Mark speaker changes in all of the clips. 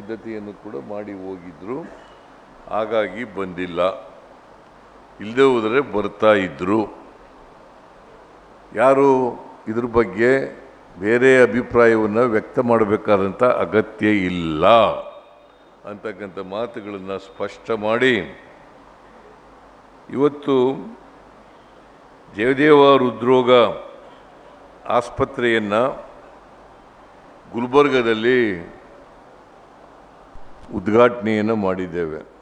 Speaker 1: ಸಿದ್ಧತೆಯನ್ನು ಕೂಡ ಮಾಡಿ ಹೋಗಿದ್ರು. ಹಾಗಾಗಿ ಬಂದಿಲ್ಲ. ಇಲ್ಲದೆ ಹೋದರೆ ಬರ್ತಾ ಇದ್ರು. ಯಾರು ಇದ್ರ ಬಗ್ಗೆ ಬೇರೆ ಅಭಿಪ್ರಾಯವನ್ನು ವ್ಯಕ್ತ ಮಾಡಬೇಕಾದಂಥ ಅಗತ್ಯ ಇಲ್ಲ. ಅಂತಕ್ಕಂಥ ಮಾತುಗಳನ್ನು ಸ್ಪಷ್ಟ ಮಾಡಿ. ಇವತ್ತು ಜಯದೇವ ಹೃದ್ರೋಗ ಆಸ್ಪತ್ರೆಯನ್ನು ಗುಲ್ಬರ್ಗದಲ್ಲಿ ಉದ್ಘಾಟನೆಯನ್ನು ಮಾಡಿದ್ದೇವೆ.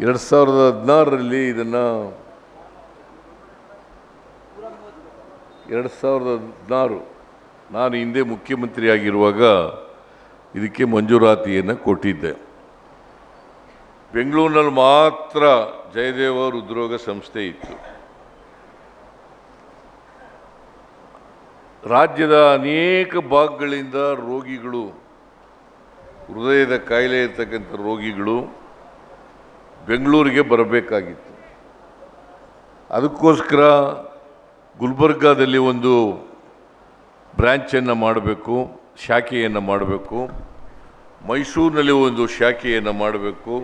Speaker 1: ಎರಡು ಸಾವಿರದ ಹದಿನಾರರಲ್ಲಿ ಇದನ್ನು ಎರಡು ಸಾವಿರದ ಹದಿನಾರು ನಾನು ಹಿಂದೆ ಮುಖ್ಯಮಂತ್ರಿಯಾಗಿರುವಾಗ ಇದಕ್ಕೆ ಮಂಜೂರಾತಿಯನ್ನು ಕೊಟ್ಟಿದ್ದೆ. ಬೆಂಗಳೂರಿನಲ್ಲಿ ಮಾತ್ರ ಜಯದೇವ ಹೃದ್ರೋಗ ಸಂಸ್ಥೆ ಇತ್ತು. ರಾಜ್ಯದ ಅನೇಕ ಭಾಗಗಳಿಂದ ರೋಗಿಗಳು ಹೃದಯದ ಕಾಯಿಲೆ ಇರ್ತಕ್ಕಂಥ ರೋಗಿಗಳು ಬೆಂಗಳೂರಿಗೆ ಬರಬೇಕಾಗಿತ್ತು. ಅದಕ್ಕೋಸ್ಕರ ಗುಲ್ಬರ್ಗಾದಲ್ಲಿ ಒಂದು ಬ್ರ್ಯಾಂಚನ್ನು ಮಾಡಬೇಕು, ಶಾಖೆಯನ್ನು ಮಾಡಬೇಕು, ಮೈಸೂರಿನಲ್ಲಿ ಒಂದು ಶಾಖೆಯನ್ನು ಮಾಡಬೇಕು,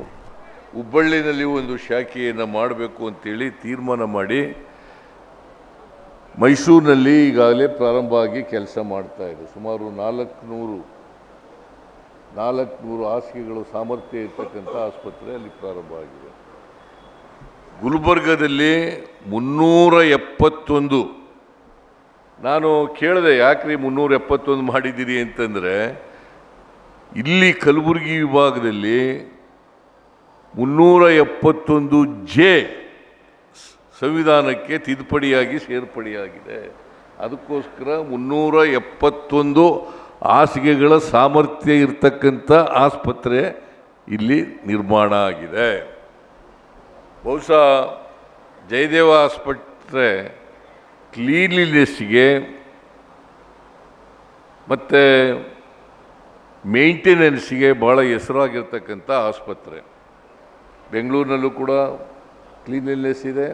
Speaker 1: ಹುಬ್ಬಳ್ಳಿನಲ್ಲಿ ಒಂದು ಶಾಖೆಯನ್ನು ಮಾಡಬೇಕು ಅಂತೇಳಿ ತೀರ್ಮಾನ ಮಾಡಿ ಮೈಸೂರಿನಲ್ಲಿ ಈಗಾಗಲೇ ಪ್ರಾರಂಭ ಆಗಿ ಕೆಲಸ ಮಾಡ್ತಾ ಇದೆ. ಸುಮಾರು ನಾಲ್ಕುನೂರು ನಾಲ್ಕುನೂರು ಹಾಸಿಗೆಗಳು ಸಾಮರ್ಥ್ಯ ಇರ್ತಕ್ಕಂಥ ಆಸ್ಪತ್ರೆ ಅಲ್ಲಿ ಪ್ರಾರಂಭ ಆಗಿದೆ. ಗುಲ್ಬರ್ಗದಲ್ಲಿ ಮುನ್ನೂರ ಎಪ್ಪತ್ತೊಂದು. ನಾನು ಕೇಳಿದೆ, ಯಾಕ್ರಿ ಮುನ್ನೂರ ಎಪ್ಪತ್ತೊಂದು ಮಾಡಿದ್ದೀರಿ ಅಂತಂದರೆ, ಇಲ್ಲಿ ಕಲಬುರಗಿ ವಿಭಾಗದಲ್ಲಿ ಮುನ್ನೂರ ಎಪ್ಪತ್ತೊಂದು ಜೆ ಸಂವಿಧಾನಕ್ಕೆ ತಿದ್ದುಪಡಿಯಾಗಿ ಸೇರ್ಪಡೆಯಾಗಿದೆ. ಅದಕ್ಕೋಸ್ಕರ ಮುನ್ನೂರ ಎಪ್ಪತ್ತೊಂದು ಹಾಸಿಗೆಗಳ ಸಾಮರ್ಥ್ಯ ಇರತಕ್ಕಂಥ ಆಸ್ಪತ್ರೆ ಇಲ್ಲಿ ನಿರ್ಮಾಣ ಆಗಿದೆ. ಬಹುಶಃ ಜಯದೇವ ಆಸ್ಪತ್ರೆ ಕ್ಲೀನ್ಲಿನೆಸ್ಗೆ ಮತ್ತು ಮೇಂಟೆನೆನ್ಸ್ಗೆ ಭಾಳ ಹೆಸರಾಗಿರ್ತಕ್ಕಂಥ ಆಸ್ಪತ್ರೆ. ಬೆಂಗಳೂರಿನಲ್ಲೂ ಕೂಡ ಕ್ಲೀನ್ಲಿನೆಸ್ ಇದೆ,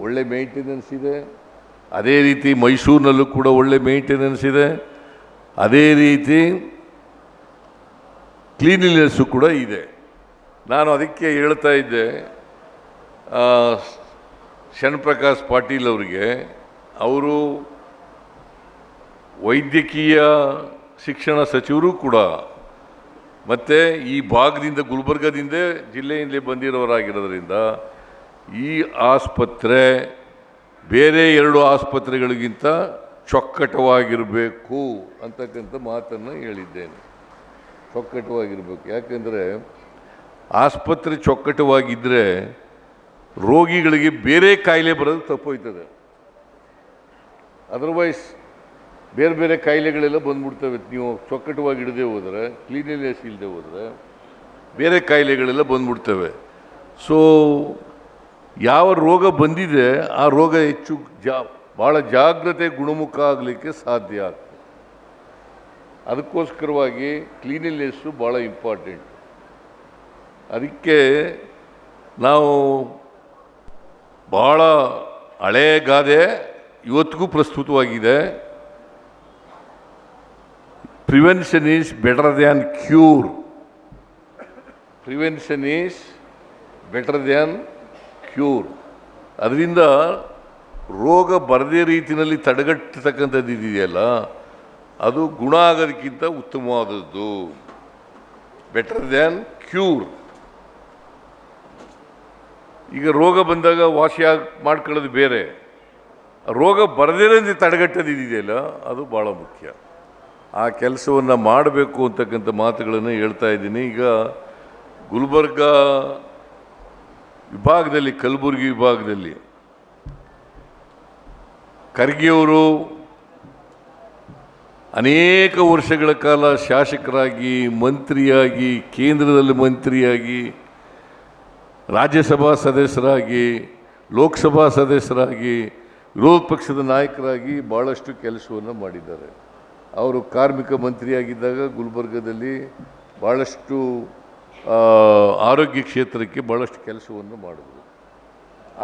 Speaker 1: ಒಳ್ಳೆ ಮೇಂಟೆನೆನ್ಸ್ ಇದೆ. ಅದೇ ರೀತಿ ಮೈಸೂರಿನಲ್ಲೂ ಕೂಡ ಒಳ್ಳೆ ಮೇಂಟೆನೆನ್ಸ್ ಇದೆ. ಅದೇ ರೀತಿ ಕ್ಲೀನ್ಲಿನೆಸ್ಸು ಕೂಡ ಇದೆ. ನಾನು ಅದಕ್ಕೆ ಹೇಳ್ತಾ ಇದ್ದೆ ಶಣ್ಪ್ರಕಾಶ್ ಪಾಟೀಲ್ ಅವರಿಗೆ, ಅವರು ವೈದ್ಯಕೀಯ ಶಿಕ್ಷಣ ಸಚಿವರು ಕೂಡ ಮತ್ತು ಈ ಭಾಗದಿಂದ, ಗುಲ್ಬರ್ಗದಿಂದ ಜಿಲ್ಲೆಯಿಂದಲೇ ಬಂದಿರೋರಾಗಿರೋದ್ರಿಂದ ಈ ಆಸ್ಪತ್ರೆ, ಬೇರೆ ಎರಡು ಆಸ್ಪತ್ರೆಗಳಿಗಿಂತ ಚೊಕ್ಕಟವಾಗಿರಬೇಕು ಅಂತಕ್ಕಂಥ ಮಾತನ್ನು ಹೇಳಿದ್ದೇನೆ. ಚೊಕ್ಕಟವಾಗಿರಬೇಕು. ಯಾಕೆಂದರೆ ಆಸ್ಪತ್ರೆ ಚೊಕ್ಕಟವಾಗಿದ್ದರೆ ರೋಗಿಗಳಿಗೆ ಬೇರೆ ಕಾಯಿಲೆ ಬರೋದು ತಪ್ಪೋಯ್ತದೆ. ಅದರ್ವೈಸ್ ಬೇರೆ ಬೇರೆ ಕಾಯಿಲೆಗಳೆಲ್ಲ ಬಂದ್ಬಿಡ್ತವೆ. ನೀವು ಚೊಕ್ಕಟವಾಗಿ ಇಡದೆ ಹೋದರೆ ಕ್ಲೀನಿನೆಸ್ ಇಲ್ಲದೆ ಹೋದರೆ ಬೇರೆ ಕಾಯಿಲೆಗಳೆಲ್ಲ ಬಂದ್ಬಿಡ್ತವೆ. ಸೊ ಯಾವ ರೋಗ ಬಂದಿದೆ, ಆ ರೋಗ ಹೆಚ್ಚು ಜಾ ಭಾಳ ಜಾಗ್ರತೆ ಗುಣಮುಖ ಆಗಲಿಕ್ಕೆ ಸಾಧ್ಯ ಆಗ್ತದೆ. ಅದಕ್ಕೋಸ್ಕರವಾಗಿ ಕ್ಲೀನಿನೆಸ್ಸು ಭಾಳ ಇಂಪಾರ್ಟೆಂಟ್. ಅದಕ್ಕೆ ನಾವು ಭಾಳ ಹಳೆಯ ಗಾದೆ ಇವತ್ತಿಗೂ ಪ್ರಸ್ತುತವಾಗಿದೆ. Prevention is better than cure. Prevention is better than cure. ಅದರಿಂದ ರೋಗ ಬರದೇ ರೀತಿಯಲ್ಲಿ ತಡೆಗಟ್ಟತಕ್ಕಂಥದ್ದು ಇದೆಯಲ್ಲ ಅದು ಗುಣ ಆಗೋದಕ್ಕಿಂತ ಉತ್ತಮವಾದದ್ದು. ಬೆಟರ್ ದ್ಯಾನ್ ಕ್ಯೂರ್ ಈಗ ರೋಗ ಬಂದಾಗ ವಾಸಿ ಆಗಿ, ಮಾಡ್ಕೊಳ್ಳೋದು ಬೇರೆ. ರೋಗ ಬರದೇ ತಡೆಗಟ್ಟೋದು ಇದೆಯಲ್ಲ ಅದು ಭಾಳ ಮುಖ್ಯ. ಆ ಕೆಲಸವನ್ನು ಮಾಡಬೇಕು ಅಂತಕ್ಕಂಥ ಮಾತುಗಳನ್ನು ಹೇಳ್ತಾ ಇದ್ದೀನಿ. ಈಗ ಗುಲ್ಬರ್ಗ ವಿಭಾಗದಲ್ಲಿ, ಕಲಬುರಗಿ ವಿಭಾಗದಲ್ಲಿ ಖರ್ಗೆಯವರು ಅನೇಕ ವರ್ಷಗಳ ಕಾಲ ಶಾಸಕರಾಗಿ, ಮಂತ್ರಿಯಾಗಿ, ಕೇಂದ್ರದಲ್ಲಿ ಮಂತ್ರಿಯಾಗಿ, ರಾಜ್ಯಸಭಾ ಸದಸ್ಯರಾಗಿ, ಲೋಕಸಭಾ ಸದಸ್ಯರಾಗಿ, ವಿರೋಧ ಪಕ್ಷದ ನಾಯಕರಾಗಿ ಭಾಳಷ್ಟು ಕೆಲಸವನ್ನು ಮಾಡಿದ್ದಾರೆ. ಅವರು ಕಾರ್ಮಿಕ ಮಂತ್ರಿಯಾಗಿದ್ದಾಗ ಗುಲ್ಬರ್ಗದಲ್ಲಿ ಭಾಳಷ್ಟು ಆರೋಗ್ಯ ಕ್ಷೇತ್ರಕ್ಕೆ ಭಾಳಷ್ಟು ಕೆಲಸವನ್ನು ಮಾಡಿದರು.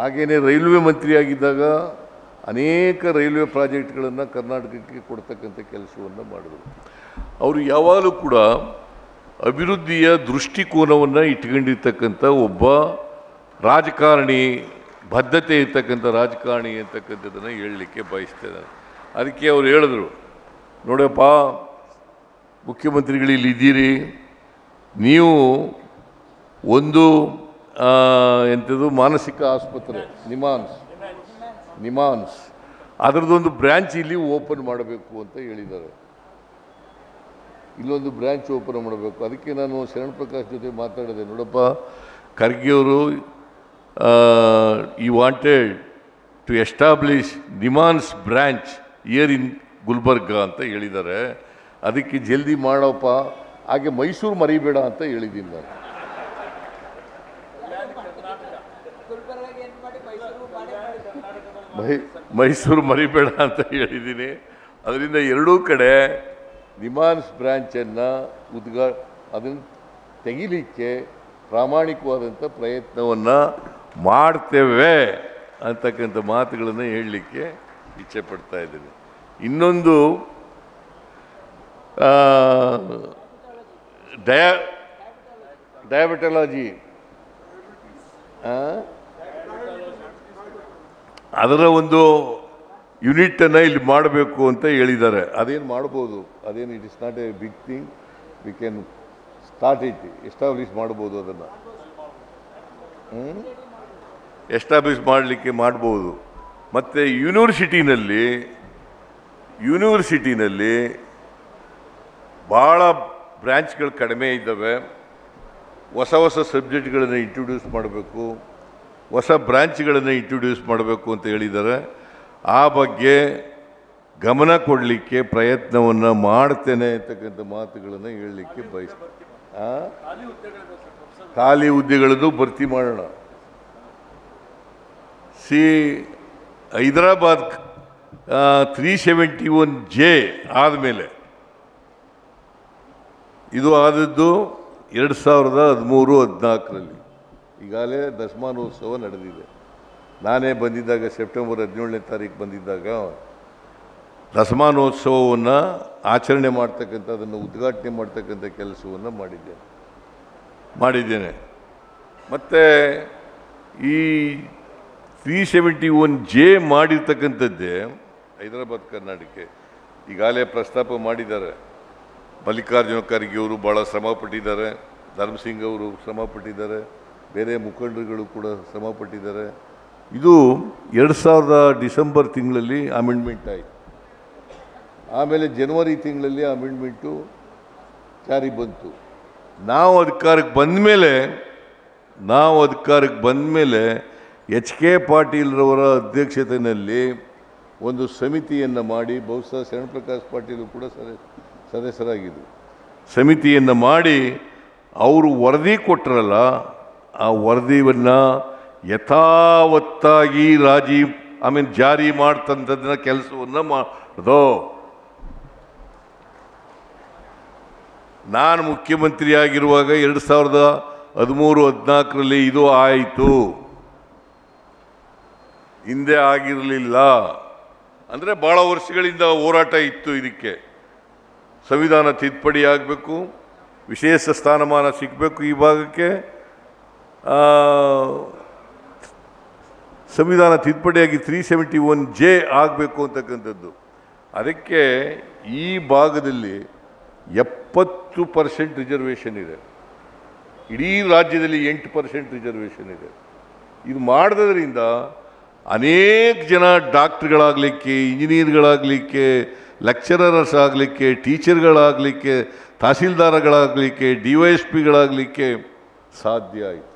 Speaker 1: ಹಾಗೆಯೇ ರೈಲ್ವೆ ಮಂತ್ರಿಯಾಗಿದ್ದಾಗ ಅನೇಕ ರೈಲ್ವೆ ಪ್ರಾಜೆಕ್ಟ್ಗಳನ್ನು ಕರ್ನಾಟಕಕ್ಕೆ ಕೊಡ್ತಕ್ಕಂಥ ಕೆಲಸವನ್ನು ಮಾಡಿದರು. ಅವರು ಯಾವಾಗಲೂ ಕೂಡ ಅಭಿವೃದ್ಧಿಯ ದೃಷ್ಟಿಕೋನವನ್ನು ಇಟ್ಕೊಂಡಿರ್ತಕ್ಕಂಥ ಒಬ್ಬ ರಾಜಕಾರಣಿ, ಬದ್ಧತೆ ಇರ್ತಕ್ಕಂಥ ರಾಜಕಾರಣಿ ಅಂತಕ್ಕಂಥದ್ದನ್ನು ಹೇಳಲಿಕ್ಕೆ ಬಯಸ್ತೇನೆ ಅದಕ್ಕೆ ಅವ್ರು ಹೇಳಿದ್ರು, ನೋಡಪ್ಪ, ಮುಖ್ಯಮಂತ್ರಿಗಳು ಇಲ್ಲಿದ್ದೀರಿ ನೀವು ಒಂದು ಎಂಥದ್ದು ಮಾನಸಿಕ ಆಸ್ಪತ್ರೆ, ನಿಮಾನ್ಸ್. ನಿಮಾನ್ಸ್. ಅದರದ್ದೊಂದು ಬ್ರ್ಯಾಂಚ್ ಇಲ್ಲಿ ಓಪನ್ ಮಾಡಬೇಕು ಅಂತ ಹೇಳಿದ್ದಾರೆ. ಇಲ್ಲೊಂದು ಬ್ರ್ಯಾಂಚ್ ಓಪನ್ ಮಾಡಬೇಕು. ಅದಕ್ಕೆ ನಾನು ಶರಣ್ ಪ್ರಕಾಶ್ ಜೊತೆ ಮಾತಾಡಿದೆ. ನೋಡಪ್ಪ, ಖರ್ಗೆಯವರು ಈ wanted to establish NIMHANS branch here in Gulbarga ಅಂತ ಹೇಳಿದ್ದಾರೆ. ಅದಕ್ಕೆ ಜಲ್ದಿ ಮಾಡಪ್ಪ. ಹಾಗೆ ಮೈಸೂರು ಮರಿಬೇಡ ಅಂತ ಹೇಳಿದ್ದೀನಿ ನಾನು. ಮೈ ಮೈಸೂರು ಮರಿಬೇಡ ಅಂತ ಹೇಳಿದ್ದೀನಿ. ಅದರಿಂದ ಎರಡೂ ಕಡೆ ನಿಮಾನ್ಸ್ ಬ್ರ್ಯಾಂಚನ್ನು ಉದ್ಘಾ ಅದನ್ನು ತೆಗಿಲಿಕ್ಕೆ ಪ್ರಾಮಾಣಿಕವಾದಂಥ ಪ್ರಯತ್ನವನ್ನು ಮಾಡ್ತೇವೆ ಅಂತಕ್ಕಂಥ ಮಾತುಗಳನ್ನು ಹೇಳಲಿಕ್ಕೆ ಇಚ್ಛೆ ಪಡ್ತಾ ಇದ್ದೀನಿ. ಇನ್ನೊಂದು ಡಯ, ಡಯಾಬಿಟಲಾಜಿ? ಅದರ ಒಂದು ಯೂನಿಟನ್ನು ಇಲ್ಲಿ ಮಾಡಬೇಕು ಅಂತ ಹೇಳಿದ್ದಾರೆ. ಅದೇನು ಮಾಡ್ಬೋದು? ಅದೇನು it is not a big thing we can start it establish ಮಾಡ್ಬೋದು ಅದನ್ನು. ಎಸ್ಟಾಬ್ಲಿಷ್ ಮಾಡಲಿಕ್ಕೆ ಮಾಡ್ಬೋದು. ಮತ್ತು ಯೂನಿವರ್ಸಿಟಿನಲ್ಲಿ ಯೂನಿವರ್ಸಿಟಿನಲ್ಲಿ ಭಾಳ ಬ್ರ್ಯಾಂಚ್ಗಳು ಕಡಿಮೆ ಇದ್ದಾವೆ. ಹೊಸ ಹೊಸ ಸಬ್ಜೆಕ್ಟ್ಗಳನ್ನು ಇಂಟ್ರೊಡ್ಯೂಸ್ ಮಾಡಬೇಕು. ಹೊಸ ಬ್ರಾಂಚ್ಗಳನ್ನು ಇಂಟ್ರೊಡ್ಯೂಸ್ ಮಾಡಬೇಕು ಅಂತ ಹೇಳಿದ್ದಾರೆ. ಆ ಬಗ್ಗೆ ಗಮನ ಕೊಡಲಿಕ್ಕೆ ಪ್ರಯತ್ನವನ್ನು ಮಾಡ್ತೇನೆ ಅಂತಕ್ಕಂಥ ಮಾತುಗಳನ್ನು ಹೇಳಲಿಕ್ಕೆ ಬಯಸ್ತೇನೆ? ಖಾಲಿ ಹುದ್ದೆಗಳನ್ನು ಭರ್ತಿ ಮಾಡೋಣ. C, Hyderabad three seventy one J ಆದಮೇಲೆ. ಇದು ಆದದ್ದು ಎರಡು ಸಾವಿರದ ಹದಿಮೂರು ಹದಿನಾಲ್ಕರಲ್ಲಿ. ಈಗಾಗಲೇ ದಶಮಾನೋತ್ಸವ ನಡೆದಿದೆ. ನಾನೇ ಬಂದಿದ್ದಾಗ ಸೆಪ್ಟೆಂಬರ್ ಹದಿನೇಳನೇ ತಾರೀಕು ಬಂದಿದ್ದಾಗ ದಶಮಾನೋತ್ಸವವನ್ನು ಆಚರಣೆ ಮಾಡ್ತಕ್ಕಂಥ, ಅದನ್ನು ಉದ್ಘಾಟನೆ ಮಾಡ್ತಕ್ಕಂಥ ಕೆಲಸವನ್ನು ಮಾಡಿದ್ದೇನೆ ಮಾಡಿದ್ದೇನೆ. ಮತ್ತು ಈ ತ್ರೀ ಸೆವೆಂಟಿ ಒನ್ ಜೆ ಮಾಡಿರ್ತಕ್ಕಂಥದ್ದೇ ಹೈದರಾಬಾದ್, ಕರ್ನಾಟಕಕ್ಕೆ. ಈಗಾಗಲೇ ಪ್ರಸ್ತಾಪ ಮಾಡಿದ್ದಾರೆ. ಮಲ್ಲಿಕಾರ್ಜುನ ಖರ್ಗೆ ಅವರು ಭಾಳ ಶ್ರಮಪಟ್ಟಿದ್ದಾರೆ ಧರ್ಮಸಿಂಗ್ ಅವರು ಶ್ರಮ ಪಟ್ಟಿದ್ದಾರೆ. ಬೇರೆ ಮುಖಂಡರುಗಳು ಕೂಡ ಶ್ರಮ ಪಟ್ಟಿದ್ದಾರೆ. ಇದು ಎರಡು ಸಾವಿರದ ಡಿಸೆಂಬರ್ ತಿಂಗಳಲ್ಲಿ ಅಮೆಂಡ್ಮೆಂಟ್ ಆಯಿತು. ಆಮೇಲೆ ಜನವರಿ ತಿಂಗಳಲ್ಲಿ ಅಮೆಂಡ್ಮೆಂಟು ಜಾರಿ ಬಂತು. ನಾವು ಅಧಿಕಾರಕ್ಕೆ ಬಂದ ಮೇಲೆ, ನಾವು ಅಧಿಕಾರಕ್ಕೆ ಬಂದ ಮೇಲೆ ಎಚ್ ಕೆ ಪಾಟೀಲ್ರವರ ಅಧ್ಯಕ್ಷತೆಯಲ್ಲಿ ಒಂದು ಸಮಿತಿಯನ್ನು ಮಾಡಿ, ಬಹುಶಃ ಶರಣಪ್ರಕಾಶ್ ಪಾಟೀಲು ಕೂಡ ಸದಸ್ಯ ಸದಸ್ಯರಾಗಿದ್ದರು. ಸಮಿತಿಯನ್ನು ಮಾಡಿ, ಅವರು ವರದಿ ಕೊಟ್ಟರಲ್ಲ ಆ ವರದಿಯನ್ನು ಯಥಾವತ್ತಾಗಿ ರಾಜಿ ಆಮೇಲೆ ಜಾರಿ ಮಾಡ್ತಂಥದ್ದನ್ನ ಕೆಲಸವನ್ನು ಮಾಡೋದು. ನಾನು ಮುಖ್ಯಮಂತ್ರಿ ಆಗಿರುವಾಗ ಎರಡು ಸಾವಿರದ ಹದಿಮೂರು, ಹದಿನಾಲ್ಕರಲ್ಲಿ ಇದು ಆಯಿತು. ಹಿಂದೆ ಆಗಿರಲಿಲ್ಲ. ಅಂದರೆ ಭಾಳ ವರ್ಷಗಳಿಂದ ಹೋರಾಟ ಇತ್ತು ಇದಕ್ಕೆ. ಸಂವಿಧಾನ ತಿದ್ದುಪಡಿ ಆಗಬೇಕು, ವಿಶೇಷ ಸ್ಥಾನಮಾನ ಸಿಗಬೇಕು ಈ ಭಾಗಕ್ಕೆ. ಸಂವಿಧಾನ ತಿದ್ದುಪಡಿಯಾಗಿ ತ್ರೀ ಸೆವೆಂಟಿ ಒನ್ ಜೆ ಆಗಬೇಕು ಅಂತಕ್ಕಂಥದ್ದು. ಅದಕ್ಕೆ ಈ ಭಾಗದಲ್ಲಿ ಎಪ್ಪತ್ತು ಪರ್ಸೆಂಟ್ ರಿಸರ್ವೇಷನ್ ಇದೆ. ಇಡೀ ರಾಜ್ಯದಲ್ಲಿ ಎಂಟು ಪರ್ಸೆಂಟ್ ರಿಸರ್ವೇಷನ್ ಇದೆ. ಇದು ಮಾಡಿದ್ರಿಂದ ಅನೇಕ ಜನ ಡಾಕ್ಟ್ರ್ಗಳಾಗಲಿಕ್ಕೆ, ಇಂಜಿನಿಯರ್ಗಳಾಗಲಿಕ್ಕೆ ಲೆಕ್ಚರರ್ಸ್ ಆಗಲಿಕ್ಕೆ ಟೀಚರ್ಗಳಾಗಲಿಕ್ಕೆ ತಹಸೀಲ್ದಾರ್ಗಳಾಗಲಿಕ್ಕೆ ಡಿ ವೈ ಎಸ್ ಪಿಗಳಾಗಲಿಕ್ಕೆ ಸಾಧ್ಯ ಆಯಿತು.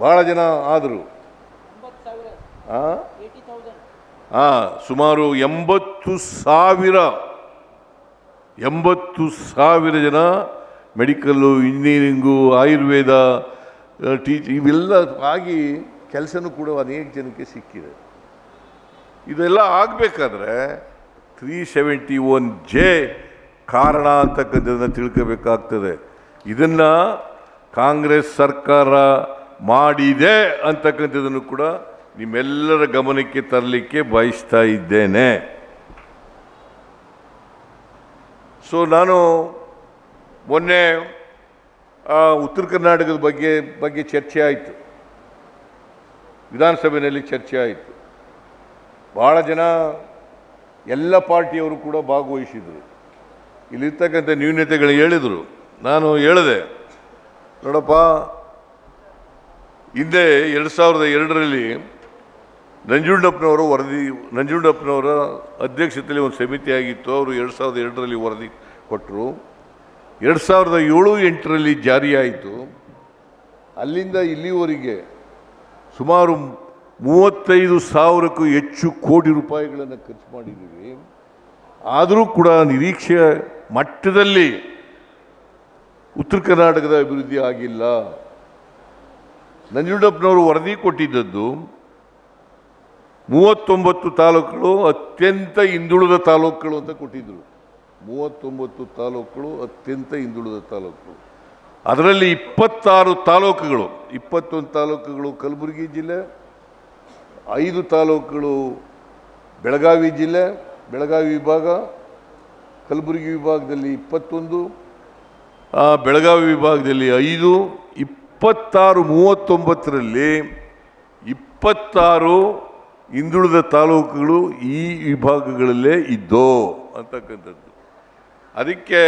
Speaker 1: ಭಾಳ ಜನ ಆದರು. ಹಾಂ ಸುಮಾರು ಎಂಬತ್ತು ಸಾವಿರ ಎಂಬತ್ತು ಸಾವಿರ ಜನ ಮೆಡಿಕಲ್ಲು ಇಂಜಿನಿಯರಿಂಗು ಆಯುರ್ವೇದ ಟೀಚ್ ಇವೆಲ್ಲ ಆಗಿ ಕೆಲಸನೂ ಕೂಡ ಅನೇಕ ಜನಕ್ಕೆ ಸಿಕ್ಕಿದೆ. ಇದೆಲ್ಲ ಆಗಬೇಕಾದ್ರೆ ತ್ರೀ ಸೆವೆಂಟಿ ಒನ್ ಜೆ ಕಾರಣ ಅಂತಕ್ಕಂಥದ್ದನ್ನು ತಿಳ್ಕೋಬೇಕಾಗ್ತದೆ. ಇದನ್ನು ಕಾಂಗ್ರೆಸ್ ಸರ್ಕಾರ ಮಾಡಿದೆ ಅಂತಕ್ಕಂಥದ್ದನ್ನು ಕೂಡ ನಿಮ್ಮೆಲ್ಲರ ಗಮನಕ್ಕೆ ತರಲಿಕ್ಕೆ ಬಯಸ್ತಾ ಇದ್ದೇನೆ. ಸೊ ನಾನು ಮೊನ್ನೆ ಉತ್ತರ ಕರ್ನಾಟಕದ ಬಗ್ಗೆ ಬಗ್ಗೆ ಚರ್ಚೆ ಆಯಿತು. ವಿಧಾನಸಭೆಯಲ್ಲಿ ಚರ್ಚೆ ಆಯಿತು. ಭಾಳ ಜನ ಎಲ್ಲ ಪಾರ್ಟಿಯವರು ಕೂಡ ಭಾಗವಹಿಸಿದರು. ಇಲ್ಲಿರ್ತಕ್ಕಂಥ ನ್ಯೂನತೆಗಳು ಹೇಳಿದರು. ನಾನು ಹೇಳಿದೆ, ನೋಡಪ್ಪ ಹಿಂದೆ ಎರಡು ಸಾವಿರದ ಎರಡರಲ್ಲಿ ನಂಜುಂಡಪ್ಪನವರು ವರದಿ, ನಂಜುಂಡಪ್ಪನವರ ಅಧ್ಯಕ್ಷತೆಯಲ್ಲಿ ಒಂದು ಸಮಿತಿ ಆಗಿತ್ತು. ಅವರು ಎರಡು ಸಾವಿರದ ಎರಡರಲ್ಲಿ ವರದಿ ಕೊಟ್ಟರು. ಎರಡು ಸಾವಿರದ ಏಳು, ಎಂಟರಲ್ಲಿ ಜಾರಿಯಾಯಿತು. ಅಲ್ಲಿಂದ ಇಲ್ಲಿವರೆಗೆ ಸುಮಾರು ಮೂವತ್ತೈದು ಸಾವಿರಕ್ಕೂ ಹೆಚ್ಚು ಕೋಟಿ ರೂಪಾಯಿಗಳನ್ನು ಖರ್ಚು ಮಾಡಿದ್ದೀವಿ. ಆದರೂ ಕೂಡ ನಿರೀಕ್ಷೆಯ ಮಟ್ಟದಲ್ಲಿ ಉತ್ತರ ಕರ್ನಾಟಕದ ಅಭಿವೃದ್ಧಿ ಆಗಿಲ್ಲ. ನಂಜುಂಡಪ್ಪನವರು ವರದಿ ಕೊಟ್ಟಿದ್ದದ್ದು ಮೂವತ್ತೊಂಬತ್ತು ತಾಲೂಕುಗಳು ಅತ್ಯಂತ ಹಿಂದುಳಿದ ತಾಲೂಕುಗಳು ಅಂತ ಕೊಟ್ಟಿದ್ದರು ಮೂವತ್ತೊಂಬತ್ತು ತಾಲೂಕುಗಳು ಅತ್ಯಂತ ಹಿಂದುಳಿದ ತಾಲೂಕುಗಳು. ಅದರಲ್ಲಿ ಇಪ್ಪತ್ತಾರು ತಾಲೂಕುಗಳು, ಇಪ್ಪತ್ತೊಂದು ತಾಲೂಕುಗಳು ಕಲಬುರಗಿ ಜಿಲ್ಲೆ, ಐದು ತಾಲೂಕುಗಳು ಬೆಳಗಾವಿ ಜಿಲ್ಲೆ, ಬೆಳಗಾವಿ ವಿಭಾಗ, ಕಲಬುರಗಿ ವಿಭಾಗದಲ್ಲಿ ಇಪ್ಪತ್ತೊಂದು ಬೆಳಗಾವಿ ವಿಭಾಗದಲ್ಲಿ ಐದು ಇಪ್ಪತ್ತಾರು ಮೂವತ್ತೊಂಬತ್ತರಲ್ಲಿ ಇಪ್ಪತ್ತಾರು ಹಿಂದುಳಿದ ತಾಲೂಕುಗಳು ಈ ವಿಭಾಗಗಳಲ್ಲೇ ಇದ್ದೋ ಅಂತಕ್ಕಂಥದ್ದು. ಅದಕ್ಕೆ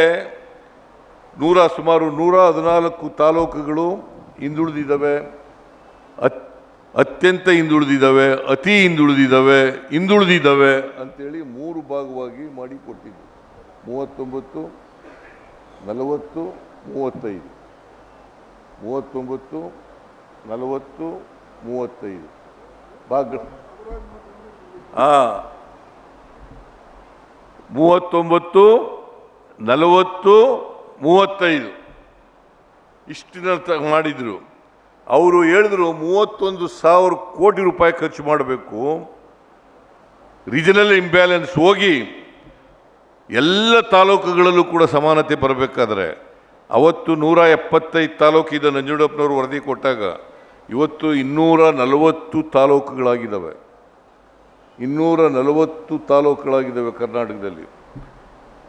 Speaker 1: ನೂರ ಸುಮಾರು ನೂರ ಹದಿನಾಲ್ಕು ತಾಲೂಕುಗಳು ಹಿಂದುಳಿದಿದ್ದಾವೆ. ಅತ್, ಅತ್ಯಂತ ಹಿಂದುಳಿದಿದ್ದಾವೆ, ಅತಿ ಹಿಂದುಳಿದಿದ್ದಾವೆ ಹಿಂದುಳಿದಿದ್ದಾವೆ ಅಂಥೇಳಿ ಮೂರು ಭಾಗವಾಗಿ ಮಾಡಿಕೊಟ್ಟಿದ್ದು. ಮೂವತ್ತೊಂಬತ್ತು, ನಲವತ್ತು, ಮೂವತ್ತೈದು. ಮೂವತ್ತೊಂಬತ್ತು, ನಲವತ್ತು, ಮೂವತ್ತೈದು. ಭಾಗ ಹಾಂ ಮೂವತ್ತೊಂಬತ್ತು, ನಲವತ್ತು, ಮೂವತ್ತೈದು. ಇಷ್ಟಿನ ಮಾಡಿದರು. ಅವರು ಹೇಳಿದ್ರು ಮೂವತ್ತೊಂದು ಸಾವಿರ ಕೋಟಿ ರೂಪಾಯಿ ಖರ್ಚು ಮಾಡಬೇಕು. ರೀಜನಲ್ ಇಂಬ್ಯಾಲೆನ್ಸ್ ಹೋಗಿ ಎಲ್ಲ ತಾಲೂಕುಗಳಲ್ಲೂ ಕೂಡ ಸಮಾನತೆ ಬರಬೇಕಾದ್ರೆ ಅವತ್ತು ನೂರ ಎಪ್ಪತ್ತೈದು ತಾಲೂಕಿದ ನಂಜುಂಡಪ್ಪನವರು ವರದಿ ಕೊಟ್ಟಾಗ ಇವತ್ತು ಇನ್ನೂರ ನಲವತ್ತು ತಾಲೂಕುಗಳಾಗಿದ್ದಾವೆ. ಇನ್ನೂರ ನಲವತ್ತು ತಾಲೂಕುಗಳಾಗಿದ್ದಾವೆ ಕರ್ನಾಟಕದಲ್ಲಿ.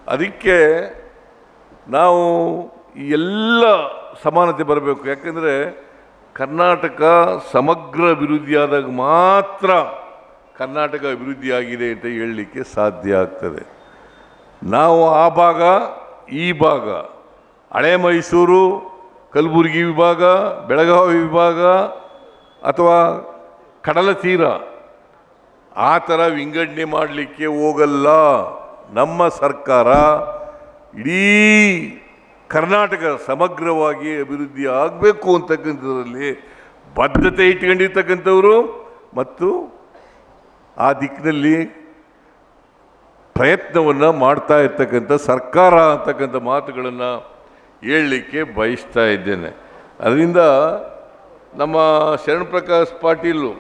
Speaker 1: ಅದಕ್ಕೆ ನಾವು ಎಲ್ಲ ಸಮಾನತೆ ಬರಬೇಕು. ಯಾಕೆಂದರೆ ಕರ್ನಾಟಕ ಸಮಗ್ರ ಅಭಿವೃದ್ಧಿಯಾದಾಗ ಮಾತ್ರ ಕರ್ನಾಟಕ ಅಭಿವೃದ್ಧಿಯಾಗಿದೆ ಅಂತ ಹೇಳಲಿಕ್ಕೆ ಸಾಧ್ಯ ಆಗ್ತದೆ. ನಾವು ಆ ಭಾಗ, ಈ ಭಾಗ ಹಳೆ ಮೈಸೂರು, ಕಲಬುರಗಿ ವಿಭಾಗ, ಬೆಳಗಾವಿ ವಿಭಾಗ ಅಥವಾ ಕಡಲ ತೀರ, ಆ ಥರ ವಿಂಗಡಣೆ ಮಾಡಲಿಕ್ಕೆ ಹೋಗಲ್ಲ. ನಮ್ಮ ಸರ್ಕಾರ ಇಡೀ ಕರ್ನಾಟಕ ಸಮಗ್ರವಾಗಿ ಅಭಿವೃದ್ಧಿ ಆಗಬೇಕು ಅಂತಕ್ಕಂಥದ್ರಲ್ಲಿ ಬದ್ಧತೆ ಇಟ್ಕೊಂಡಿರ್ತಕ್ಕಂಥವರು ಮತ್ತು ಆ ದಿಕ್ಕಿನಲ್ಲಿ ಪ್ರಯತ್ನವನ್ನು ಮಾಡ್ತಾ ಇರ್ತಕ್ಕಂಥ ಸರ್ಕಾರ ಅಂತಕ್ಕಂಥ ಮಾತುಗಳನ್ನು ಹೇಳಲಿಕ್ಕೆ ಬಯಸ್ತಾ ಇದ್ದೇನೆ. ಅದರಿಂದ ನಮ್ಮ ಶರಣಪ್ರಕಾಶ್ ಪಾಟೀಲು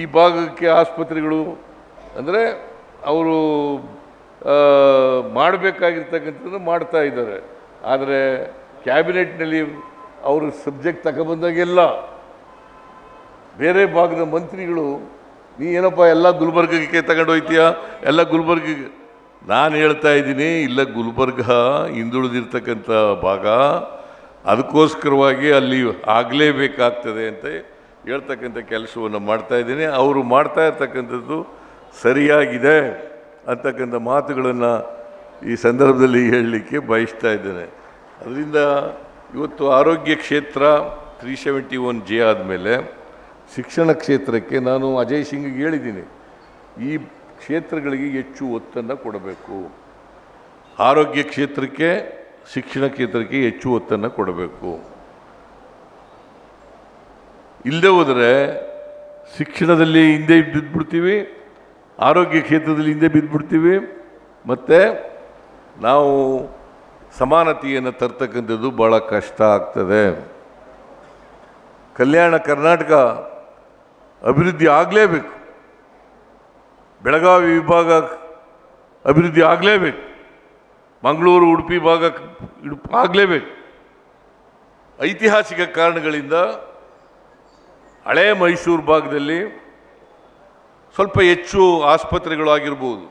Speaker 1: ಈ ಭಾಗಕ್ಕೆ ಆಸ್ಪತ್ರೆಗಳು, ಅಂದರೆ ಅವರು ಮಾಡಬೇಕಾಗಿರ್ತಕ್ಕಂಥದ್ದು ಮಾಡ್ತಾ ಇದ್ದಾರೆ. ಆದರೆ ಕ್ಯಾಬಿನೆಟ್ನಲ್ಲಿ ಅವರು ಸಬ್ಜೆಕ್ಟ್ ತಗೊಬಂದಾಗೆಲ್ಲ ಬೇರೆ ಭಾಗದ ಮಂತ್ರಿಗಳು, ನೀ ಏನಪ್ಪ ಎಲ್ಲ ಗುಲ್ಬರ್ಗಕ್ಕೆ ತಗೊಂಡೋಗ್ತೀಯಾ ಎಲ್ಲ ಗುಲ್ಬರ್ಗಿಗೆ ನಾನು ಹೇಳ್ತಾ ಇದ್ದೀನಿ, ಇಲ್ಲ ಗುಲ್ಬರ್ಗ ಹಿಂದುಳಿದಿರ್ತಕ್ಕಂಥ ಭಾಗ, ಅದಕ್ಕೋಸ್ಕರವಾಗಿ ಅಲ್ಲಿ ಆಗಲೇಬೇಕಾಗ್ತದೆ ಅಂತ ಹೇಳ್ತಕ್ಕಂಥ ಕೆಲಸವನ್ನು ಮಾಡ್ತಾ ಇದ್ದೀನಿ. ಅವರು ಮಾಡ್ತಾ ಇರ್ತಕ್ಕಂಥದ್ದು ಸರಿಯಾಗಿದೆ ಅಂತಕ್ಕಂಥ ಮಾತುಗಳನ್ನು ಈ ಸಂದರ್ಭದಲ್ಲಿ ಹೇಳಲಿಕ್ಕೆ ಬಯಸ್ತಾ ಇದ್ದೇನೆ. ಅದರಿಂದ ಇವತ್ತು ಆರೋಗ್ಯ ಕ್ಷೇತ್ರ ತ್ರೀ ಸೆವೆಂಟಿ ಒನ್ ಜೆ ಆದಮೇಲೆ ಶಿಕ್ಷಣ ಕ್ಷೇತ್ರಕ್ಕೆ ನಾನು ಅಜಯ್ ಸಿಂಗ್ಗೆ ಹೇಳಿದ್ದೀನಿ. ಈ ಕ್ಷೇತ್ರಗಳಿಗೆ ಹೆಚ್ಚು ಒತ್ತನ್ನು ಕೊಡಬೇಕು. ಆರೋಗ್ಯ ಕ್ಷೇತ್ರಕ್ಕೆ, ಶಿಕ್ಷಣ ಕ್ಷೇತ್ರಕ್ಕೆ ಹೆಚ್ಚು ಒತ್ತನ್ನು ಕೊಡಬೇಕು. ಇಲ್ಲದೆ ಹೋದರೆ ಶಿಕ್ಷಣದಲ್ಲಿ ಹಿಂದೆ ಬಿದ್ದುಬಿಡ್ತೀವಿ ಆರೋಗ್ಯ ಕ್ಷೇತ್ರದಲ್ಲಿ ಹಿಂದೆ ಬಿದ್ದುಬಿಡ್ತೀವಿ ಮತ್ತು ನಾವು ಸಮಾನತೆಯನ್ನು ತರ್ತಕ್ಕಂಥದ್ದು ಭಾಳ ಕಷ್ಟ ಆಗ್ತದೆ. ಕಲ್ಯಾಣ ಕರ್ನಾಟಕ ಅಭಿವೃದ್ಧಿ ಆಗಲೇಬೇಕು. ಬೆಳಗಾವಿ ವಿಭಾಗ ಅಭಿವೃದ್ಧಿ ಆಗಲೇಬೇಕು. ಮಂಗಳೂರು, ಉಡುಪಿ ಭಾಗ ಆಗಲೇಬೇಕು. ಐತಿಹಾಸಿಕ ಕಾರಣಗಳಿಂದ ಹಳೆ ಮೈಸೂರು ಭಾಗದಲ್ಲಿ ಸ್ವಲ್ಪ ಹೆಚ್ಚು ಆಸ್ಪತ್ರೆಗಳು ಆಗಿರ್ಬೋದು.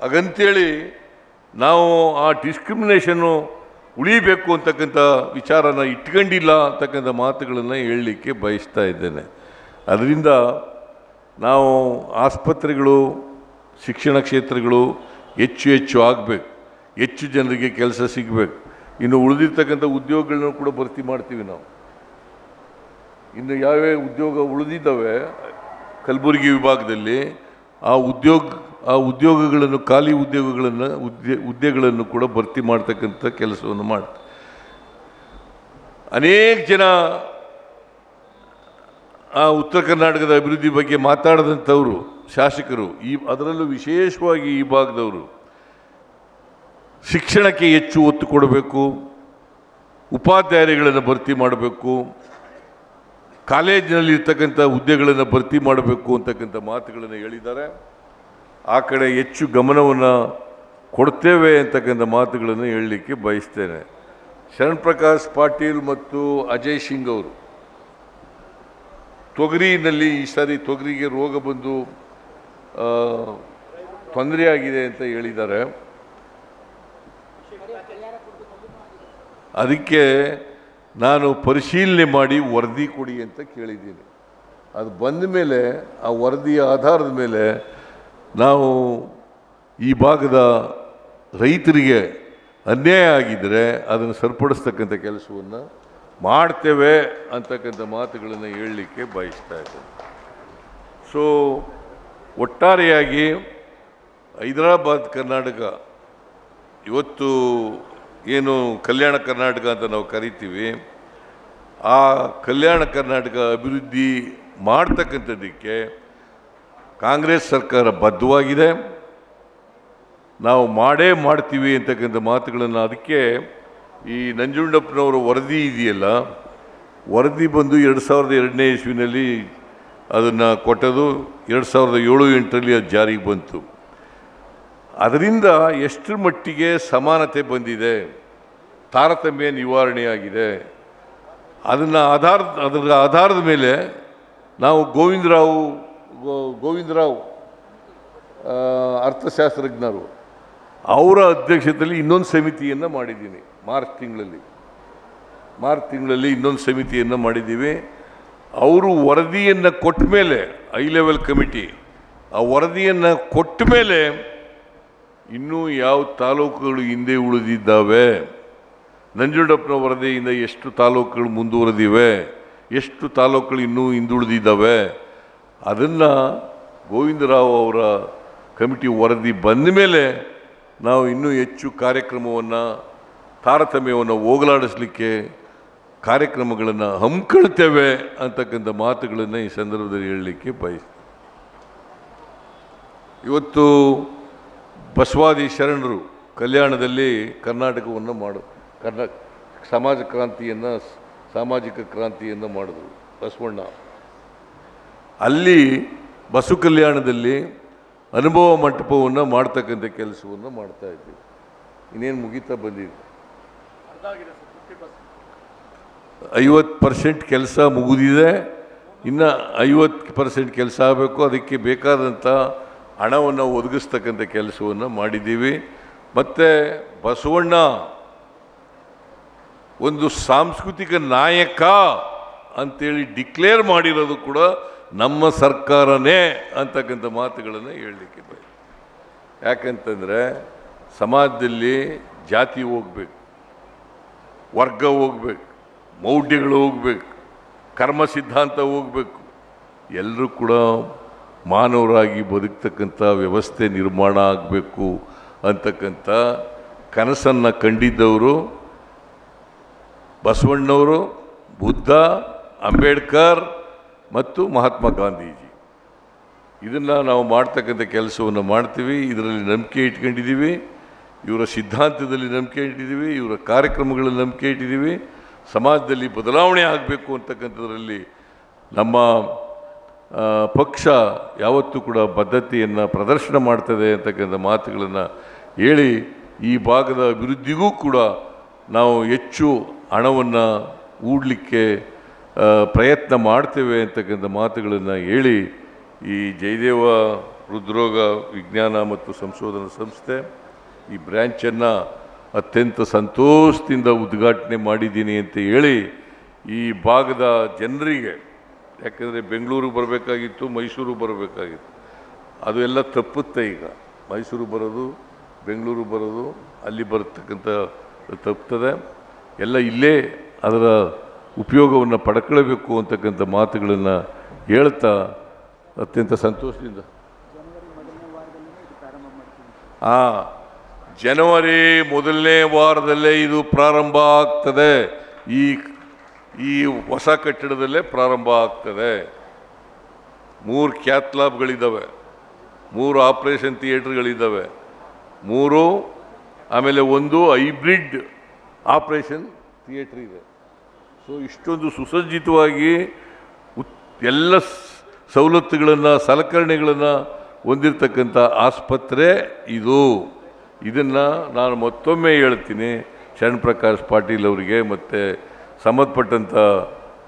Speaker 1: ಹಾಗಂತೇಳಿ ನಾವು ಆ ಡಿಸ್ಕ್ರಿಮಿನೇಷನ್ನು ಉಳಿಬೇಕು ಅಂತಕ್ಕಂಥ ವಿಚಾರನ ಇಟ್ಕೊಂಡಿಲ್ಲ ಅಂತಕ್ಕಂಥ ಮಾತುಗಳನ್ನು ಹೇಳಲಿಕ್ಕೆ ಬಯಸ್ತಾ ಇದ್ದೇನೆ. ಅದರಿಂದ ನಾವು ಆಸ್ಪತ್ರೆಗಳು, ಶಿಕ್ಷಣ ಕ್ಷೇತ್ರಗಳು ಹೆಚ್ಚು ಹೆಚ್ಚು ಆಗಬೇಕು. ಹೆಚ್ಚು ಜನರಿಗೆ ಕೆಲಸ ಸಿಗಬೇಕು. ಇನ್ನು ಉಳಿದಿರ್ತಕ್ಕಂಥ ಉದ್ಯೋಗಗಳನ್ನು ಕೂಡ ಭರ್ತಿ ಮಾಡ್ತೀವಿ ನಾವು. ಇನ್ನು ಯಾವ್ಯಾವ ಉದ್ಯೋಗ ಉಳಿದಿದ್ದಾವೆ, ಕಲಬುರಗಿ ವಿಭಾಗದಲ್ಲಿ, ಆ ಉದ್ಯೋಗ, ಆ ಉದ್ಯೋಗಗಳನ್ನು, ಖಾಲಿ ಉದ್ಯೋಗಗಳನ್ನು, ಉದ್ಯ, ಹುದ್ದೆಗಳನ್ನು ಕೂಡ ಭರ್ತಿ ಮಾಡ್ತಕ್ಕಂಥ ಕೆಲಸವನ್ನು ಮಾಡ್ತಾರೆ ಅನೇಕ ಜನ ಆ ಉತ್ತರ ಕರ್ನಾಟಕದ ಅಭಿವೃದ್ಧಿ ಬಗ್ಗೆ ಮಾತಾಡದಂಥವರು, ಶಾಸಕರು, ಈ ಅದರಲ್ಲೂ ವಿಶೇಷವಾಗಿ ಈ ಭಾಗದವರು, ಶಿಕ್ಷಣಕ್ಕೆ ಹೆಚ್ಚು ಒತ್ತು ಕೊಡಬೇಕು, ಉಪಾಧ್ಯಾಯರುಗಳನ್ನು ಭರ್ತಿ ಮಾಡಬೇಕು, ಕಾಲೇಜಿನಲ್ಲಿ ಇರ್ತಕ್ಕಂಥ ಹುದ್ದೆಗಳನ್ನು ಭರ್ತಿ ಮಾಡಬೇಕು ಅಂತಕ್ಕಂಥ ಮಾತುಗಳನ್ನು ಹೇಳಿದ್ದಾರೆ. ಆ ಕಡೆ ಹೆಚ್ಚು ಗಮನವನ್ನು ಕೊಡ್ತೇವೆ ಅಂತಕ್ಕಂಥ ಮಾತುಗಳನ್ನು ಹೇಳಲಿಕ್ಕೆ ಬಯಸ್ತೇನೆ. ಶರಣ್ ಪ್ರಕಾಶ್ ಪಾಟೀಲ್ ಮತ್ತು ಅಜಯ್ ಸಿಂಗ್ ಅವರು. ತೊಗರಿನಲ್ಲಿ ಈ ಸಾರಿ ತೊಗರಿಗೆ ರೋಗ ಬಂದು ತೊಂದರೆಯಾಗಿದೆ ಅಂತ ಹೇಳಿದ್ದಾರೆ. ಅದಕ್ಕೆ ನಾನು ಪರಿಶೀಲನೆ ಮಾಡಿ ವರದಿ ಕೊಡಿ ಅಂತ ಕೇಳಿದ್ದೀನಿ. ಅದು ಬಂದ ಮೇಲೆ, ಆ ವರದಿಯ ಆಧಾರದ ಮೇಲೆ ನಾವು ಈ ಭಾಗದ ರೈತರಿಗೆ ಅನ್ಯಾಯ ಆಗಿದ್ದರೆ ಅದನ್ನು ಸರಿಪಡಿಸ್ತಕ್ಕಂಥ ಕೆಲಸವನ್ನು ಮಾಡ್ತೇವೆ ಅಂತಕ್ಕಂಥ ಮಾತುಗಳನ್ನು ಹೇಳಲಿಕ್ಕೆ ಬಯಸ್ತಾ ಇದ್ದೇನೆ. ಸೊ ಒಟ್ಟಾರೆಯಾಗಿ ಹೈದರಾಬಾದ್, ಕರ್ನಾಟಕ, ಇವತ್ತು ಏನು ಕಲ್ಯಾಣ ಕರ್ನಾಟಕ ಅಂತ ನಾವು ಕರಿತೀವಿ, ಆ ಕಲ್ಯಾಣ ಕರ್ನಾಟಕ ಅಭಿವೃದ್ಧಿ ಮಾಡ್ತಕ್ಕಂಥದ್ದಕ್ಕೆ ಕಾಂಗ್ರೆಸ್ ಸರ್ಕಾರ ಬದ್ಧವಾಗಿದೆ. ನಾವು ಮಾಡೇ ಮಾಡ್ತೀವಿ ಅಂತಕ್ಕಂಥ ಮಾತುಗಳನ್ನು ಅದಕ್ಕೆ ಈ ನಂಜುಂಡಪ್ಪನವರ ವರದಿ ಇದೆಯಲ್ಲ? ವರದಿ ಬಂದು ಎರಡು ಸಾವಿರದ ಎರಡನೇ ಇಸ್ವಿನಲ್ಲಿ ಅದನ್ನು ಕೊಟ್ಟದು ಎರಡು ಸಾವಿರದ ಏಳು ಎಂಟರಲ್ಲಿ ಅದು ಜಾರಿಗೆ ಬಂತು. ಅದರಿಂದ ಎಷ್ಟರ ಮಟ್ಟಿಗೆ ಸಮಾನತೆ ಬಂದಿದೆ? ತಾರತಮ್ಯ ನಿವಾರಣೆಯಾಗಿದೆ. ಅದನ್ನು ಆಧಾರ, ಅದರ ಆಧಾರದ ಮೇಲೆ ನಾವು ಗೋವಿಂದರಾವ್, ಗೋ- ಗೋವಿಂದರಾವ್ ಅರ್ಥಶಾಸ್ತ್ರಜ್ಞರು ಅವರ ಅಧ್ಯಕ್ಷತೆಯಲ್ಲಿ ಇನ್ನೊಂದು ಸಮಿತಿಯನ್ನು ಮಾಡಿದ್ದೀನಿ. ಮಾರ್ಚ್ ತಿಂಗಳಲ್ಲಿ. ಮಾರ್ಚ್ ತಿಂಗಳಲ್ಲಿ ಇನ್ನೊಂದು ಸಮಿತಿಯನ್ನು ಮಾಡಿದ್ದೀವಿ. ಅವರು ವರದಿಯನ್ನು ಕೊಟ್ಟ ಮೇಲೆ ಹೈ ಲೆವೆಲ್ ಕಮಿಟಿ, ಆ ವರದಿಯನ್ನು ಕೊಟ್ಟ ಮೇಲೆ ಇನ್ನೂ ಯಾವ ತಾಲೂಕುಗಳು ಹಿಂದೆ ಉಳಿದಿದ್ದಾವೆ? ನಂಜುಂಡಪ್ಪನ ವರದಿಯಿಂದ ಎಷ್ಟು ತಾಲೂಕುಗಳು ಮುಂದುವರೆದಿವೆ? ಎಷ್ಟು ತಾಲೂಕುಗಳು ಇನ್ನೂ ಹಿಂದುಳಿದಿದ್ದಾವೆ? ಅದನ್ನು ಗೋವಿಂದರಾವ್ ಅವರ ಕಮಿಟಿ ವರದಿ ಬಂದ ಮೇಲೆ ನಾವು ಇನ್ನೂ ಹೆಚ್ಚು ಕಾರ್ಯಕ್ರಮವನ್ನು ತಾರತಮ್ಯವನ್ನು ಹೋಗಲಾಡಿಸ್ಲಿಕ್ಕೆ ಕಾರ್ಯಕ್ರಮಗಳನ್ನು ಹಮ್ಮಿಕೊಳ್ತೇವೆ ಅಂತಕ್ಕಂಥ ಮಾತುಗಳನ್ನು ಈ ಸಂದರ್ಭದಲ್ಲಿ ಹೇಳಲಿಕ್ಕೆ ಬಯಸ್ತೀನಿ. ಇವತ್ತು ಬಸವಾದಿ ಶರಣರು ಕಲ್ಯಾಣದಲ್ಲಿ ಕರ್ನಾಟಕವನ್ನು ಮಾಡು, ಕರ್ನಾ, ಸಮಾಜ ಕ್ರಾಂತಿಯನ್ನು, ಸಾಮಾಜಿಕ ಕ್ರಾಂತಿಯನ್ನು ಮಾಡಿದ್ರು ಬಸವಣ್ಣ. ಅಲ್ಲಿ ಬಸವ ಕಲ್ಯಾಣದಲ್ಲಿ ಅನುಭವ ಮಂಟಪವನ್ನು ಮಾಡ್ತಕ್ಕಂಥ ಕೆಲಸವನ್ನು ಮಾಡ್ತಾ ಇದ್ದೀವಿ. ಇನ್ನೇನು ಮುಗಿತಾ ಬಂದಿದೆ ಐವತ್ತು ಪರ್ಸೆಂಟ್ ಕೆಲಸ ಮುಗಿದಿದೆ. ಇನ್ನು ಐವತ್ತು ಪರ್ಸೆಂಟ್ ಕೆಲಸ ಆಗಬೇಕು. ಅದಕ್ಕೆ ಬೇಕಾದಂಥ ಹಣವನ್ನು ಒದಗಿಸ್ತಕ್ಕಂಥ ಕೆಲಸವನ್ನು ಮಾಡಿದ್ದೀವಿ. ಮತ್ತು ಬಸವಣ್ಣ, ಒಂದು ಸಾಂಸ್ಕೃತಿಕ ನಾಯಕ ಅಂತೇಳಿ ಡಿಕ್ಲೇರ್ ಮಾಡಿರೋದು ಕೂಡ ನಮ್ಮ ಸರ್ಕಾರನೇ ಅಂತಕ್ಕಂಥ ಮಾತುಗಳನ್ನು ಹೇಳಲಿಕ್ಕೆ ಬಯಸ್ತೀನಿ ಯಾಕಂತಂದರೆ ಸಮಾಜದಲ್ಲಿ ಜಾತಿ ಹೋಗ್ಬೇಕು. ವರ್ಗ ಹೋಗ್ಬೇಕು, ಮೌಢ್ಯಗಳು ಹೋಗ್ಬೇಕು, ಕರ್ಮ ಸಿದ್ಧಾಂತ ಹೋಗ್ಬೇಕು. ಎಲ್ಲರೂ ಕೂಡ ಮಾನವರಾಗಿ ಬದುಕ್ತಕ್ಕಂಥ ವ್ಯವಸ್ಥೆ ನಿರ್ಮಾಣ ಆಗಬೇಕು ಅಂತಕ್ಕಂಥ ಕನಸನ್ನು ಕಂಡಿದ್ದವರು ಬಸವಣ್ಣವರು, ಬುದ್ಧ, ಅಂಬೇಡ್ಕರ್ ಮತ್ತು ಮಹಾತ್ಮ ಗಾಂಧೀಜಿ. ಇದನ್ನು ನಾವು ಮಾಡ್ತಕ್ಕಂಥ ಕೆಲಸವನ್ನು ಮಾಡ್ತೀವಿ, ಇದರಲ್ಲಿ ನಂಬಿಕೆ ಇಟ್ಕೊಂಡಿದ್ದೀವಿ. ಇವರ ಸಿದ್ಧಾಂತದಲ್ಲಿ ನಂಬಿಕೆ ಇಟ್ಟಿದ್ದೀವಿ, ಇವರ ಕಾರ್ಯಕ್ರಮಗಳಲ್ಲಿ ನಂಬಿಕೆ ಇಟ್ಟಿದ್ದೀವಿ, ಸಮಾಜದಲ್ಲಿ ಬದಲಾವಣೆ ಆಗಬೇಕು ಅಂತಕ್ಕಂಥದ್ರಲ್ಲಿ ನಮ್ಮ ಪಕ್ಷ ಯಾವತ್ತೂ ಕೂಡ ಬದ್ಧತೆಯನ್ನು ಪ್ರದರ್ಶನ ಮಾಡ್ತದೆ ಅಂತಕ್ಕಂಥ ಮಾತುಗಳನ್ನು ಹೇಳಿ ಈ ಭಾಗದ ಅಭಿವೃದ್ಧಿಗೂ ಕೂಡ ನಾವು ಹೆಚ್ಚು ಹಣವನ್ನು ಹೂಡಲಿಕ್ಕೆ ಪ್ರಯತ್ನ ಮಾಡ್ತೇವೆ ಅಂತಕ್ಕಂಥ ಮಾತುಗಳನ್ನು ಹೇಳಿ ಈ ಜಯದೇವ ಹೃದ್ರೋಗ ವಿಜ್ಞಾನ ಮತ್ತು ಸಂಶೋಧನಾ ಸಂಸ್ಥೆ ಈ ಬ್ರ್ಯಾಂಚನ್ನು ಅತ್ಯಂತ ಸಂತೋಷದಿಂದ ಉದ್ಘಾಟನೆ ಮಾಡಿದ್ದೀನಿ ಅಂತ ಹೇಳಿ ಈ ಭಾಗದ ಜನರಿಗೆ ಯಾಕಂದರೆ ಬೆಂಗಳೂರಿಗೆ ಬರಬೇಕಾಗಿತ್ತು ಮೈಸೂರು ಬರಬೇಕಾಗಿತ್ತು ಅದು ಎಲ್ಲ ತಪ್ಪುತ್ತೆ ಈಗ. ಮೈಸೂರು ಬರೋದು ಬೆಂಗಳೂರು ಬರೋದು ಅಲ್ಲಿ ಬರತಕ್ಕಂಥ ತಪ್ಪುತ್ತದೆ. ಎಲ್ಲ ಇಲ್ಲೇ ಅದರ ಉಪಯೋಗವನ್ನು ಪಡ್ಕೊಳ್ಬೇಕು ಅಂತಕ್ಕಂಥ ಮಾತುಗಳನ್ನು ಹೇಳ್ತಾ ಅತ್ಯಂತ ಸಂತೋಷದಿಂದ. ಆ. ಜನವರಿ ಮೊದಲನೇ ವಾರದಲ್ಲೇ ಇದು ಪ್ರಾರಂಭ ಆಗ್ತದೆ. ಈ ಈ ಹೊಸ ಕಟ್ಟಡದಲ್ಲೇ ಪ್ರಾರಂಭ ಆಗ್ತದೆ. ಮೂರು ಕ್ಯಾತ್ಲಾಬ್ಗಳಿದ್ದಾವೆ ಮೂರು ಆಪ್ರೇಷನ್ ಥಿಯೇಟ್ರ್ಗಳಿದ್ದಾವೆ ಮೂರು, ಆಮೇಲೆ ಒಂದು ಹೈಬ್ರಿಡ್ ಆಪ್ರೇಷನ್ ಥಿಯೇಟ್ರ್ ಇದೆ. ಸೊ, ಇಷ್ಟೊಂದು ಸುಸಜ್ಜಿತವಾಗಿ ಎಲ್ಲ ಸವಲತ್ತುಗಳನ್ನು, ಸಲಕರಣೆಗಳನ್ನು ಹೊಂದಿರತಕ್ಕಂಥ ಆಸ್ಪತ್ರೆ ಇದು. ಇದನ್ನು ನಾನು ಮತ್ತೊಮ್ಮೆ ಹೇಳ್ತೀನಿ. ಶರಣ್ ಪ್ರಕಾಶ್ ಪಾಟೀಲ್ ಅವರಿಗೆ ಮತ್ತು ಸಂಬಂಧಪಟ್ಟಂಥ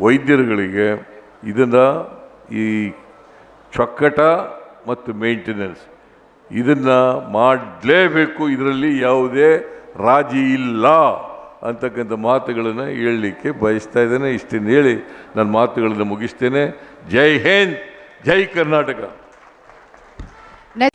Speaker 1: ವೈದ್ಯರುಗಳಿಗೆ ಇದನ್ನು ಈ ಚೊಕ್ಕಟ ಮತ್ತು ಮೇಂಟೆನೆನ್ಸ್ ಇದನ್ನು ಮಾಡಲೇಬೇಕು. ಇದರಲ್ಲಿ ಯಾವುದೇ ರಾಜಿ ಇಲ್ಲ ಅಂತಕ್ಕಂಥ ಮಾತುಗಳನ್ನು ಹೇಳಲಿಕ್ಕೆ ಬಯಸ್ತಾ ಇದ್ದೇನೆ. ಇಷ್ಟನ್ನು ಹೇಳಿ ನನ್ನ ಮಾತುಗಳನ್ನು ಮುಗಿಸ್ತೇನೆ. ಜೈ ಹಿಂದ್, ಜೈ ಕರ್ನಾಟಕ.